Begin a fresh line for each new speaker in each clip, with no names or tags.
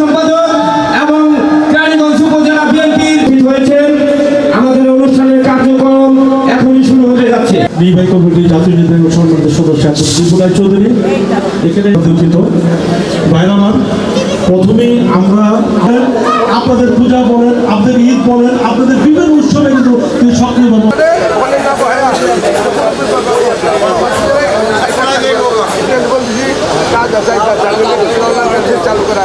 সম্পাদক এবং আমাদের অনুষ্ঠানের কার্যক্রম এখনই শুরু যাচ্ছে।
নির্বাহী কমিটির জাতীয় নির্বাহী সম্মানিত সদস্য চৌধুরী। এখানে দুঃখিত ভাইরা আমার, প্রথমেই আমরা আপনাদের পূজা বলেন, আপনাদের ঈদ বলেন, আপনাদের বিভিন্ন উৎসবে কিন্তু তিনি সক্রিয়ভাবে
চালু করা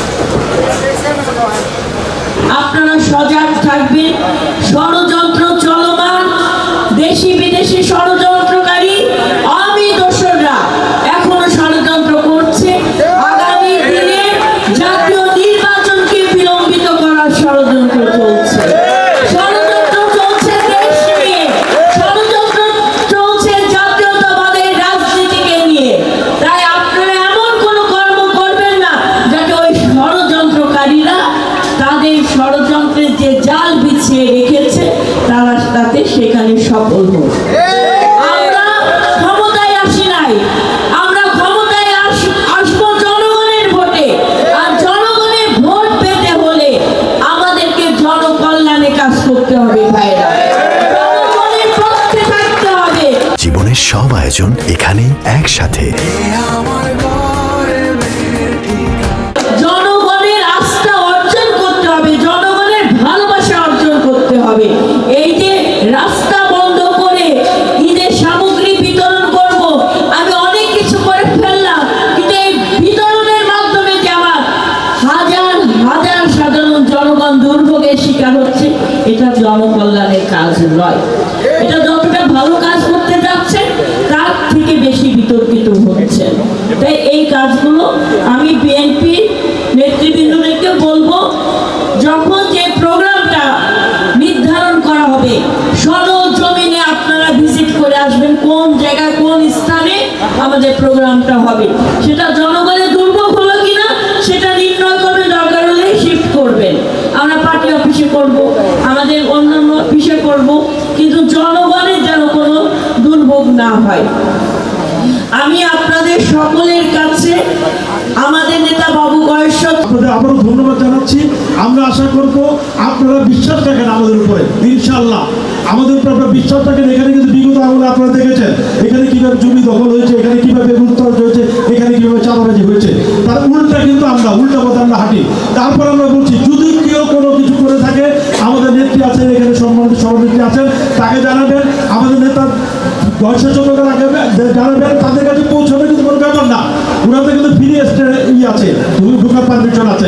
আমরা ক্ষমতায় আসি নাই। আমরা ক্ষমতায় আস- আসব জনগণের ভোটে। আর জনগণের ভোট পেতে হলে আমাদেরকে জনকল্যাণে কাজ করতে ভাইরা। হবে।
জীবনের সব আয়োজন এখানে একসাথে।
কাজগুলো আমি বিএনপি নেতৃবৃন্দদেরকে বলব, যখন যে প্রোগ্রামটা নির্ধারণ করা হবে সরল জমিনে আপনারা ভিজিট করে আসবেন কোন জায়গায়, কোন স্থানে আমাদের প্রোগ্রামটা হবে। সেটা জনগণের দুর্ভোগ হলো কিনা, সেটা নির্ণয় করবে দরকার হলে শিফট করবেন। আমরা পার্টি অফিসে করব, আমাদের অন্যান্য অফিসে করব, কিন্তু জনগণের যেন কোনো দুর্ভোগ না হয়। আমি আপনাদের সকলের কাছে আমাদের নেতা বাবু কয়েশ্বর
আপনাদের ধন্যবাদ জানাচ্ছি। আমরা আশা করব আপনারা বিশ্বাস রাখেন আমাদের উপরে ইনশাল্লাহ আমাদের উপরে আপনারা বিশ্বাস রাখেন, এখানে কিন্তু বিগত আমলে আপনারা দেখেছেন। এখানে কীভাবে জমি দখল হয়েছে, এখানে কীভাবে লুটতরাজ হয়েছে, এখানে কীভাবে চাঁদাবাজি হয়েছে। তার উল্টা কিন্তু আমরা, উল্টা পথে আমরা হাঁটি। তারপর আমরা বলছি, যদি কেউ কোনো কিছু করে থাকে, আমাদের নেত্রী আছেন, এখানে সম্মানিত সভানেত্রী আছেন, তাকে জানাবেন। আমাদের নেতা বয়সের জন্য যারা জানাবেন তাদের কাছে পৌঁছাবে কিন্তু কোনো ব্যাপার না, ওনাদের কিন্তু ফ্রি ই আছে ঢোকার পারমিশন আছে।